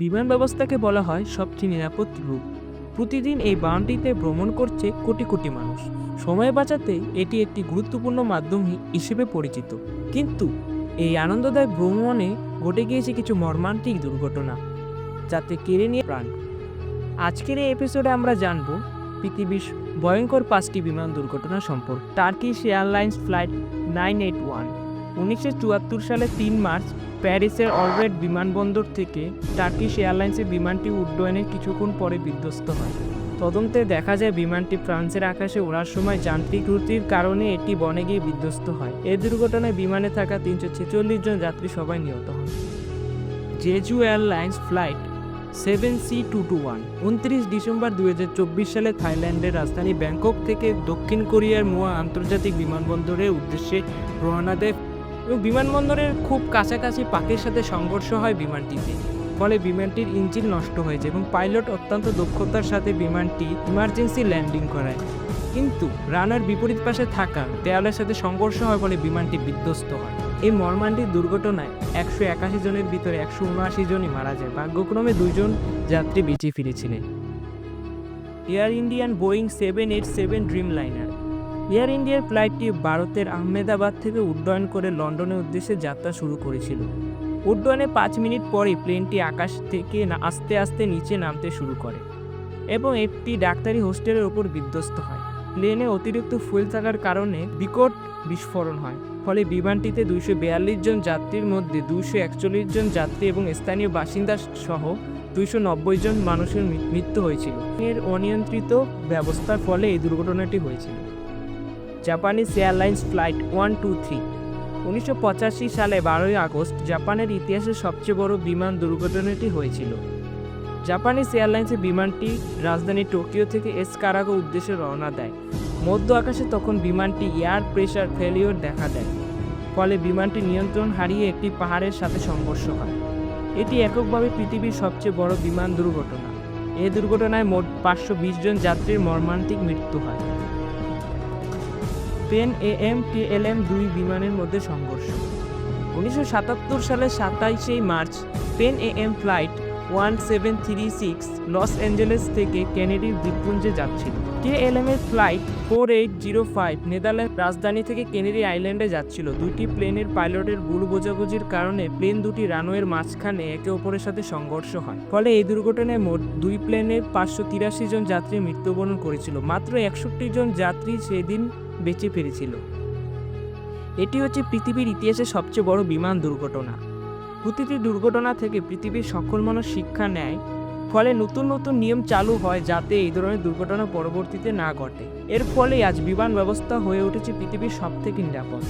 বিমান ব্যবস্থাকে বলা হয় সবচেয়ে নিরাপদ রূপ। প্রতিদিন এই বাউন্ডারিতে ভ্রমণ করছে কোটি কোটি মানুষ। সময় বাঁচাতে এটি একটি গুরুত্বপূর্ণ মাধ্যম হিসেবে পরিচিত। কিন্তু এই আনন্দদায়ক ভ্রমণে ঘটে গিয়েছে কিছু মর্মান্তিক দুর্ঘটনা, যাতে কেড়ে নিয়ে প্রাণ। আজকের এই এপিসোডে আমরা জানব পৃথিবীর ভয়ঙ্কর পাঁচটি বিমান দুর্ঘটনা সম্পর্কে। Turkish Airlines flight nine eight one. উনিশশো চুয়াত্তর সালে তিন মার্চ প্যারিসের অলরেড বিমানবন্দর থেকে টার্কিশ এয়ারলাইন্সের বিমানটি উড্ডয়নের কিছুক্ষণ পরে বিধ্বস্ত হয়। তদন্তে দেখা যায়, বিমানটি ফ্রান্সের আকাশে ওড়ার সময় যান্ত্রিক ত্রুটির কারণে এটি বনে গিয়ে বিধ্বস্ত হয়। এই দুর্ঘটনায় বিমানে থাকা তিনশো ছেচল্লিশ জন যাত্রী সবাই নিহত হন। Jeju Airlines flight seven C two two one উনত্রিশ ডিসেম্বর দু হাজার চব্বিশ সালে থাইল্যান্ডের রাজধানী ব্যাংকক থেকে দক্ষিণ কোরিয়ার মোয়া আন্তর্জাতিক বিমানবন্দরের উদ্দেশ্যে রওনা দেয় এবং বিমানবন্দরের খুব কাছাকাছি পাকের সাথে সংঘর্ষ হয় বিমানটিতে। ফলে বিমানটির ইঞ্জিন নষ্ট হয়ে যায় এবং পাইলট অত্যন্ত দক্ষতার সাথে বিমানটি ইমার্জেন্সি ল্যান্ডিং করায়। কিন্তু রানার বিপরীত পাশে থাকা দেয়ালের সাথে সংঘর্ষ হয় ফলে বিমানটি বিধ্বস্ত হয়। এই মর্মান্তিক দুর্ঘটনায় একশো একাশি জনের ভিতরে একশো উনআশি জনই মারা যায়। ভাগ্যক্রমে দুজন যাত্রী বেঁচে ফিরেছিলেন। Air Indian Boeing seven eight seven Dreamliner Air ইন্ডিয়ার ফ্লাইটটি ভারতের আহমেদাবাদ থেকে উড্ডয়ন করে লন্ডনের উদ্দেশ্যে যাত্রা শুরু করেছিল। উড্ডয়নে পাঁচ মিনিট পরেই প্লেনটি আকাশ থেকে আস্তে আস্তে নিচে নামতে শুরু করে এবং একটি ডাক্তারি হোস্টেলের ওপর বিধ্বস্ত হয়। প্লেনে অতিরিক্ত ফুয়েল থাকার কারণে বিকট বিস্ফোরণ হয়, ফলে বিমানটিতে দুইশো বিয়াল্লিশ জন যাত্রীর মধ্যে দুইশো একচল্লিশ জন যাত্রী এবং স্থানীয় বাসিন্দা সহ দুইশো নব্বই জন মানুষের মৃত্যু হয়েছিল। এর অনিয়ন্ত্রিত ব্যবস্থার ফলে এই দুর্ঘটনাটি হয়েছিল। Japanese Airlines flight one two three উনিশশো পঁচাশি সালে বারোই আগস্ট জাপানের ইতিহাসের সবচেয়ে বড় বিমান দুর্ঘটনাটি হয়েছিল। জাপানিজ এয়ারলাইন্সের বিমানটি রাজধানী টোকিও থেকে এসকারাগো উদ্দেশ্যে রওনা দেয়। মধ্য আকাশে তখন বিমানটি এয়ার প্রেশার ফেলিওর দেখা দেয়। ফলে বিমানটি নিয়ন্ত্রণ হারিয়ে একটি পাহাড়ের সাথে সংঘর্ষ হয়। এটি এককভাবে পৃথিবীর সবচেয়ে বড় বিমান দুর্ঘটনা। এই দুর্ঘটনায় মোট পাঁচশো বিশ জন যাত্রীর মর্মান্তিক মৃত্যু হয়। Pan A M T L M দুই বিমানের মধ্যে সংঘর্ষ। উনিশশো সাতাত্তর সালের সাতাইশে March Pan A M flight one seven three six Los Angeles কেনেডির দ্বীপপুঞ্জে যাচ্ছিল। কে এল এর flight four eight zero five Netherland রাজধানী থেকে কেনেডি আইল্যান্ডে যাচ্ছিল। দুইটি প্লেনের পাইলটের ভুল বোঝাবুঝির কারণে প্লেন দুটি রানওয়ের মাঝখানে একে অপরের সাথে সংঘর্ষ হয়। ফলে এই দুর্ঘটনায় মোট দুই প্লেনের পাঁচশো তিরাশি জন যাত্রী মৃত্যুবরণ করেছিল। মাত্র একষট্টি জন যাত্রী সেদিন বেঁচে ফিরেছিল। এটি হচ্ছে পৃথিবীর ইতিহাসে সবচেয়ে বড় বিমান দুর্ঘটনা। প্রতিটি দুর্ঘটনা থেকে পৃথিবীর সকল মানুষ শিক্ষা নেয়, ফলে নতুন নতুন নিয়ম চালু হয় যাতে এই ধরনের দুর্ঘটনা পরবর্তীতে না ঘটে। এর ফলে আজ বিমান ব্যবস্থা হয়ে উঠেছে পৃথিবীর সবথেকে নিরাপদ।